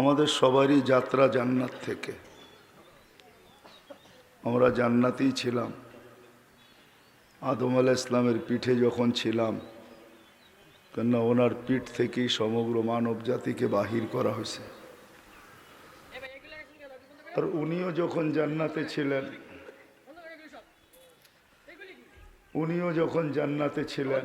আমাদের সবারই যাত্রা জান্নাত থেকে। আমরা জান্নাতেই ছিলাম। আদম আলা ইসলামের পিঠে যখন ছিলাম, কেননা ওনার পিঠ থেকেই সমগ্র মানব জাতিকে বাহির করা হয়েছে। আর উনিও যখন জান্নাতে ছিলেন, উনিও যখন জান্নাতে ছিলেন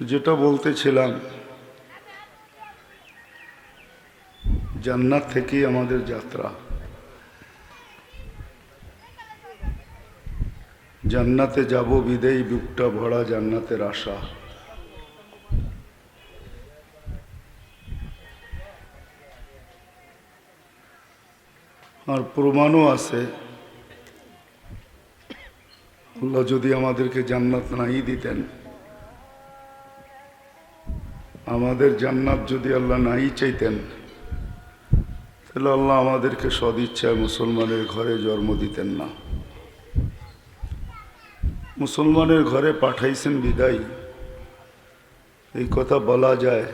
যেটা বলতেছিলাম, জান্নাত থেকেই আমাদের যাত্রা। জান্নাতে যাব, বিদেই বুকটা ভরা জান্নাতের আশা। আর প্রমাণও আছে। আল্লাহ যদি আমাদেরকে জান্নাত নাই দিতেন। আমাদের জান্নাত যদি আল্লাহ নাই চাইতেন, তাহলে আল্লাহ আমাদেরকে সদিচ্ছায় মুসলমানের ঘরে জন্ম দিতেন না। মুসলমানের ঘরে পাঠাইছেন বিদায়। এই কথা বলা যায়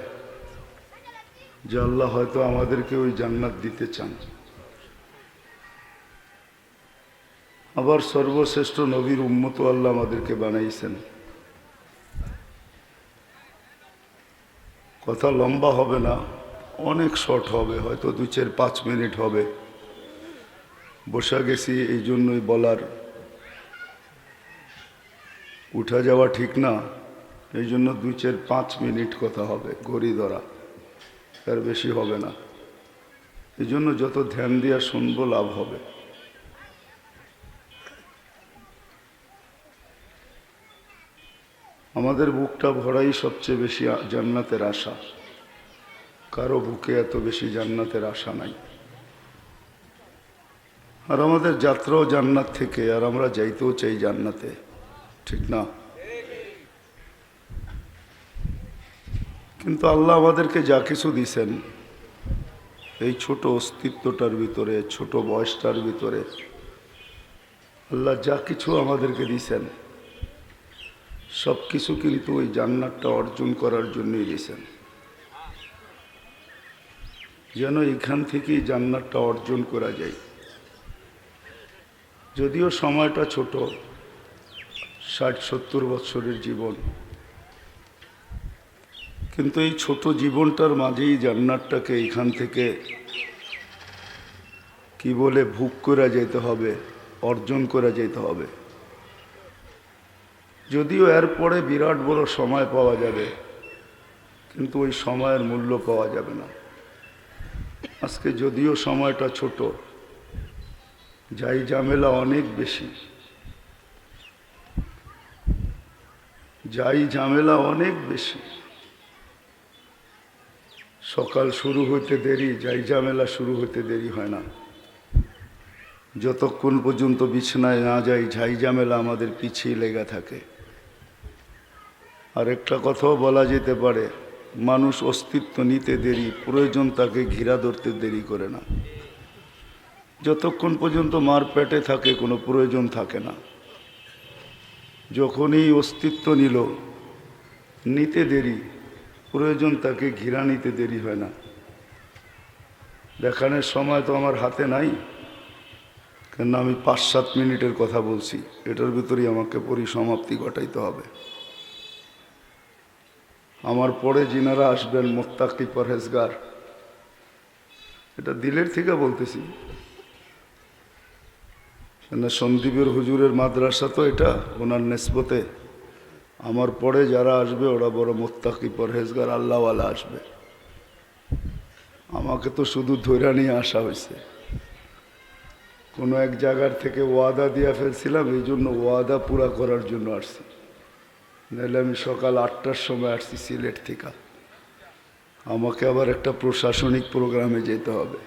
যে আল্লাহ হয়তো আমাদেরকে ওই জান্নাত দিতে চান। আবার সর্বশ্রেষ্ঠ নবীর উম্মত আল্লাহ আমাদেরকে বানাইছেন। কথা লম্বা হবে না, অনেক শর্ট হবে, হয়তো দু চার পাঁচ মিনিট হবে। বসা গেছি এই জন্যই বলার। উঠা যাওয়া ঠিক না, এই জন্য দুই চার পাঁচ মিনিট কথা হবে, গড়ি ধরা। এর বেশি হবে না। এই জন্য যত ধ্যান দিয়া শুনব, লাভ হবে। আমাদের বুকটা ভরাই সবচেয়ে বেশি জান্নাতের আশা। কারও বুকে এত বেশি জান্নাতের আশা নাই। আর আমাদের যাত্রাও জান্নাত থেকে, আর আমরা যাইতেও চাই জান্নাতে। ঠিক না? কিন্তু আল্লাহ আমাদেরকে যা কিছু দিছেন, এই ছোট অস্তিত্বটার ভিতরে, ছোট বয়সটার ভিতরে, আল্লাহ যা কিছু আমাদেরকে দিছেন সব কিছু কিন্তু ওই জান্নাতটা অর্জন করার জন্যই দিয়েছেন। যেন এখান থেকেই জান্নাতটা অর্জন করা যায়। যদিও সময়টা ছোট, ষাট, সত্তর বৎসরের জীবন, কিন্তু এই ছোট জীবনটার মাঝেই জান্নাতটাকে এখান থেকে কি বলে ভোগ করা যেতে হবে, অর্জন করা যেতে হবে। যদিও এরপরে বিরাট বড় সময় পাওয়া যাবে, কিন্তু ওই সময়ের মূল্য পাওয়া যাবে না। আজকে যদিও সময়টা ছোট, যাই ঝামেলা অনেক বেশি। যাই ঝামেলা অনেক বেশি। সকাল শুরু হইতে দেরি, যাই ঝামেলা শুরু হইতে দেরি হয় না। যতক্ষণ পর্যন্ত বিছানায় না যাই ঝাই ঝামেলা আমাদের পিছিয়ে লেগে থাকে। আর একটা কথাও বলা যেতে পারে, মানুষ অস্তিত্ব নিতে দেরি, প্রয়োজন তাকে ঘিরা ধরতে দেরি করে না। যতক্ষণ পর্যন্ত মার পেটে থাকে, কোনো প্রয়োজন থাকে না। যখনই অস্তিত্ব নিল, নিতে দেরি, প্রয়োজন তাকে ঘিরা নিতে দেরি হয় না। দেখানোর সময় তো আমার হাতে নাই কেন আমি পাঁচ সাত মিনিটের কথা বলছি, এটার ভিতরেই আমাকে পরিসমাপ্তি ঘটাইতে হবে। আমার পরে যিনারা আসবেন, মোত্তাকি পরহেজগার। এটা দিলের থেকে বলতেছি। সন্দীপের হুজুরের মাদ্রাসা তো এটা, ওনার নেসবতে। আমার পরে যারা আসবে, ওরা বড় মোত্তাকি পরহেজগার, আল্লাহওয়ালা আসবে। আমাকে তো শুধু ধৈরা নিয়ে আসা হয়েছে। কোনো এক জায়গার থেকে ওয়াদা দিয়ে ফেলছিলাম, এই জন্য ওয়াদা পুরা করার জন্য আসছি। নাহলে আমি সকাল আটটার সময় আসছি সিলেট থেকে। আমাকে আবার একটা প্রশাসনিক প্রোগ্রামে যেতে হবে।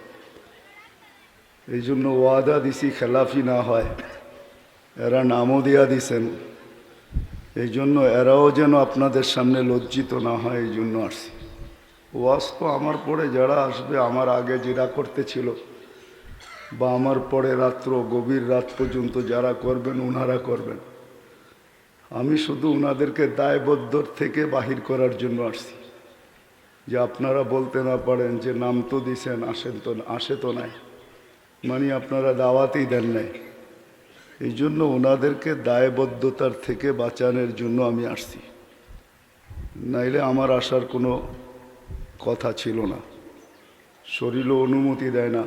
এই জন্য ওয়াদা দিছি খেলাফি না হয়, এরা নামও দিয়া দিছেন। এই জন্য এরাও যেন আপনাদের সামনে লজ্জিত না হয় এই জন্য আসছি। ওয়াজ তো আমার পরে যারা আসবে, আমার আগে যেটা করতেছিল বা আমার পরে রাত্র, গভীর রাত পর্যন্ত যারা করবেন ওনারা করবেন। আমি শুধু ওনাদেরকে দায়বদ্ধর থেকে বাহির করার জন্য আসছি। যে আপনারা বলতে না পারেন যে নাম তো দিছেন, আসেন তো, আসে তো নাই। মানে আপনারা দাওয়াতেই দেন নাই। এই জন্য ওনাদেরকে দায়বদ্ধতার থেকে বাঁচানোর জন্য আমি আসছি। নাইলে আমার আসার কোনো কথা ছিল না। শরীরও অনুমতি দেয় না।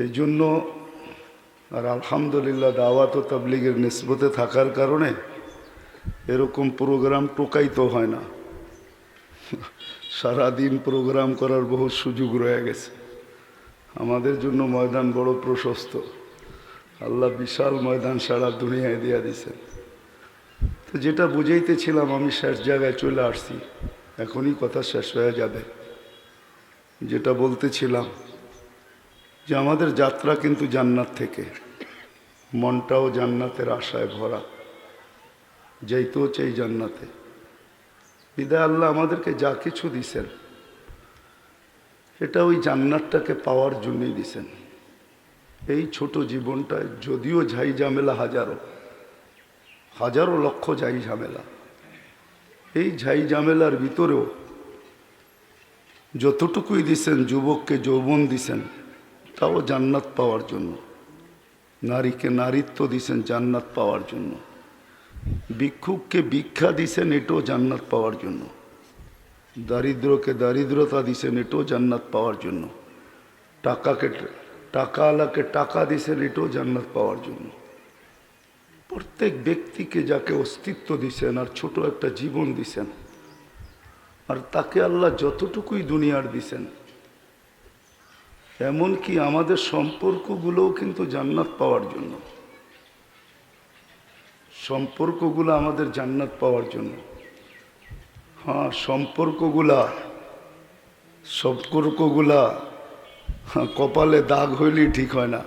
এই জন্য আর আলহামদুলিল্লাহ দাওয়াত ও তাবলিগের নিসবতে থাকার কারণে এরকম প্রোগ্রাম টোকাইতে হয় না। সারাদিন প্রোগ্রাম করার বহু সুযোগ রয়ে গেছে। আমাদের জন্য ময়দান বড় প্রশস্ত। আল্লাহ বিশাল ময়দান সারা দুনিয়ায় দিয়া দিছেন। তো যেটা বুঝাইতেছিলাম আমি শেষ জায়গায় চলে আসছি। এখনই কথা শেষ হয়ে যাবে। যেটা বলতেছিলাম যে আমাদের যাত্রা কিন্তু জান্নাত থেকে। মনটাও জান্নাতের আশায় ভরা। যাইতেও চাই জান্নাতে। বিদায় আল্লাহ আমাদেরকে যা কিছু দিছেন এটা ওই জান্নাতটাকে পাওয়ার জন্যই দিছেন। এই ছোট জীবনটায় যদিও ঝাই ঝামেলা হাজারো হাজারো লক্ষ ঝাই ঝামেলা। এই ঝাই ঝামেলার ভিতরেও যতটুকুই দিছেন, যুবককে যৌবন দিছেন তাও জান্নাত পাওয়ার জন্য। নারীকে নারীত্ব দিছেন জান্নাত পাওয়ার জন্য। ভিক্ষুককে ভিক্ষা দিছেন এটাও জান্নাত পাওয়ার জন্য। দারিদ্রকে দারিদ্রতা দিছেন এটাও জান্নাত পাওয়ার জন্য। টাকাকে টাকাওয়ালাকে টাকা দিছেন এটাও জান্নাত পাওয়ার জন্য। প্রত্যেক ব্যক্তিকে যাকে অস্তিত্ব দিছেন আর ছোট একটা জীবন দিছেন। আর তাকে আল্লাহ যতটুকুই দুনিয়ার দিছেন এমনকি আমাদের সম্পর্কগুলোও কিন্তু জান্নাত পাওয়ার জন্য। সম্পর্কগুলো আমাদের জান্নাত পাওয়ার জন্য। হ্যাঁ সম্পর্কগুলা সম্পর্কগুলা হ্যাঁ, কপালে দাগ হইলেই ঠিক হয় না।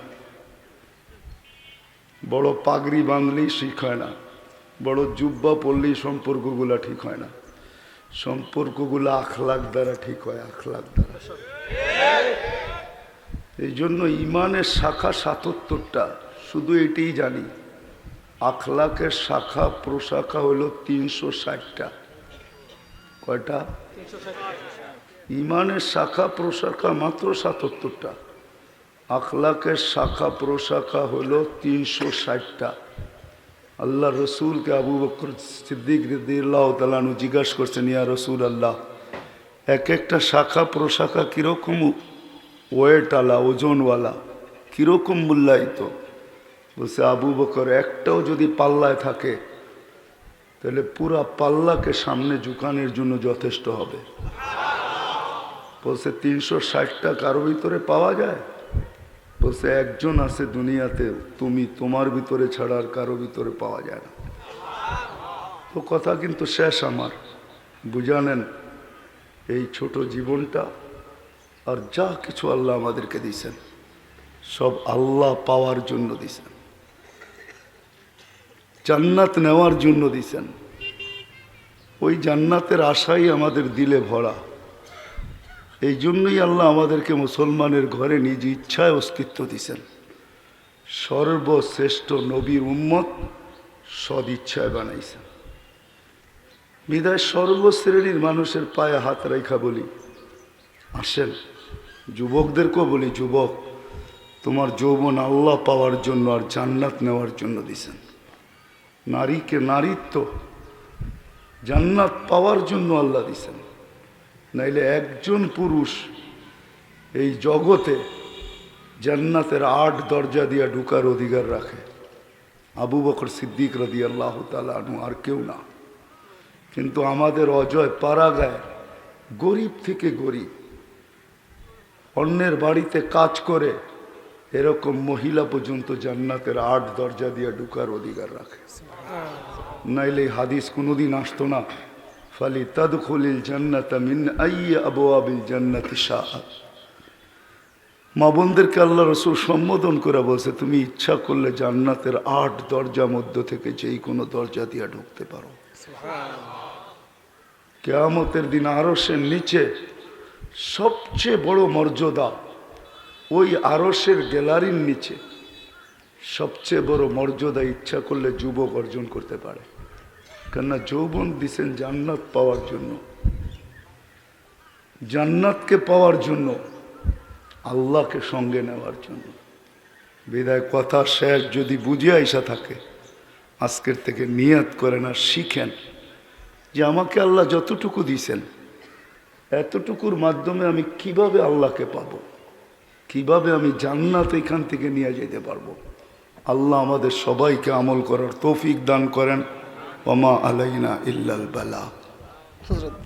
বড় পাগড়ি বাঁধলেই ঠিক হয় না। বড় জুব্বা পড়লেই সম্পর্কগুলা ঠিক হয় না। সম্পর্কগুলো আখলাখ দ্বারা ঠিক হয় আখলাখ দ্বারা। এই জন্য ইমানের শাখা সাতাত্তরটা, শুধু এটাই জানি। আখলাকের শাখা, প্রশাখা হলো তিনশো ষাটটা। কয়টা? ইমানের শাখা, প্রশাখা মাত্র সাতাত্তরটা। আখলাকের শাখা, প্রশাখা হলো তিনশো ষাটটা। আল্লাহ রসুলকে আবু বকর সিদ্দিক রদিল্লাহ তালানু জিজ্ঞাসা করছেন, ইয়া রসুল আল্লাহ এক একটা শাখা, প্রশাখা কীরকম? ওয়েটওয়ালা, ওজনওয়ালা, কীরকম মূল্যায়িত? বলছে, আবু বকর, একটাও যদি পাল্লায় থাকে, তাহলে পুরা পাল্লাকে সামনে ঝুঁকানোর জন্য যথেষ্ট হবে। বলছে, তিনশো ষাটটা কারও ভিতরে পাওয়া যায়? বলছে, একজন আছে দুনিয়াতে, তুমি তোমার ভিতরে ছাড়া আর কারও ভিতরে পাওয়া যায় না। তো কথা কিন্তু শেষ আমার। বুঝানেন এই ছোট জীবনটা আর যা কিছু আল্লাহ আমাদেরকে দিয়েছেন, সব আল্লাহ পাওয়ার জন্য দিছেন জান্নাত নেওয়ার জন্য দিছেন ওই জান্নাতের আশাই আমাদের দিলে ভরা। এই জন্যই আল্লাহ আমাদেরকে মুসলমানের ঘরে নিজ ইচ্ছায় অস্তিত্ব দিছেন সর্বশ্রেষ্ঠ নবীর উম্মত সদ ইচ্ছায় বানাইছেন। বিদায় সর্বশ্রেণীর মানুষের পায়ে হাত রেখা বলি, আসেন। যুবকদেরকেও বলি, যুবক, তোমার যৌবন আল্লাহ পাওয়ার জন্য আর জান্নাত নেওয়ার জন্য দিছেন। নারীকে নারীত্ব, জান্নাত পাওয়ার জন্য আল্লাহ দিছেন। নাইলে একজন পুরুষ এই জগতে জান্নাতের আট দরজা দিয়ে ঢুকার অধিকার রাখে। আবু বকর সিদ্দিক রদি আল্লাহ তালু আর কেউ না। কিন্তু আমাদের অজয় পাড়া গায়ে গরিব থেকে গরিব অন্যের বাড়িতে কাজ করে এরকম মহিলা পর্যন্ত জান্নাতের আট দরজা দিয়ে ঢুকার অধিকার রাখে। নাইলে হাদিস কোনোদিন আসতো না। ফালি তাদখুলিল জান্নাত মিন আইয়া আবু আবিল জান্নাতি শাহ মা বোনদেরকে আল্লাহ রসুল সম্বোধন করে বলছে তুমি ইচ্ছা করলে জান্নাতের আট দরজা মধ্য থেকে যেই কোনো দরজা দিয়ে ঢুকতে পারো। কেয়ামতের দিন আরও সে নিচে সবচেয়ে বড় মর্যাদা ওই আরসের গ্যালারির নিচে। সবচেয়ে বড় মর্যাদা ইচ্ছা করলে যুবক অর্জন করতে পারে। কেননা যৌবন দিছেন জান্নাত পাওয়ার জন্য। জান্নাতকে পাওয়ার জন্য, আল্লাহকে সঙ্গে নেওয়ার জন্য। বিদায় কথা শেষ, যদি বুঝে আইসা থাকে, আজকের থেকে নিয়াত করেন আর শিখেন যে আমাকে আল্লাহ যতটুকু দিছেন এতটুকুর মাধ্যমে আমি কীভাবে আল্লাহকে পাব? কীভাবে আমি জান্নাত এখান থেকে নিয়ে যেতে পারব? আল্লাহ আমাদের সবাইকে আমল করার তৌফিক দান করেন। ওমা আলাইনা ইল্লাল বালা। হজরত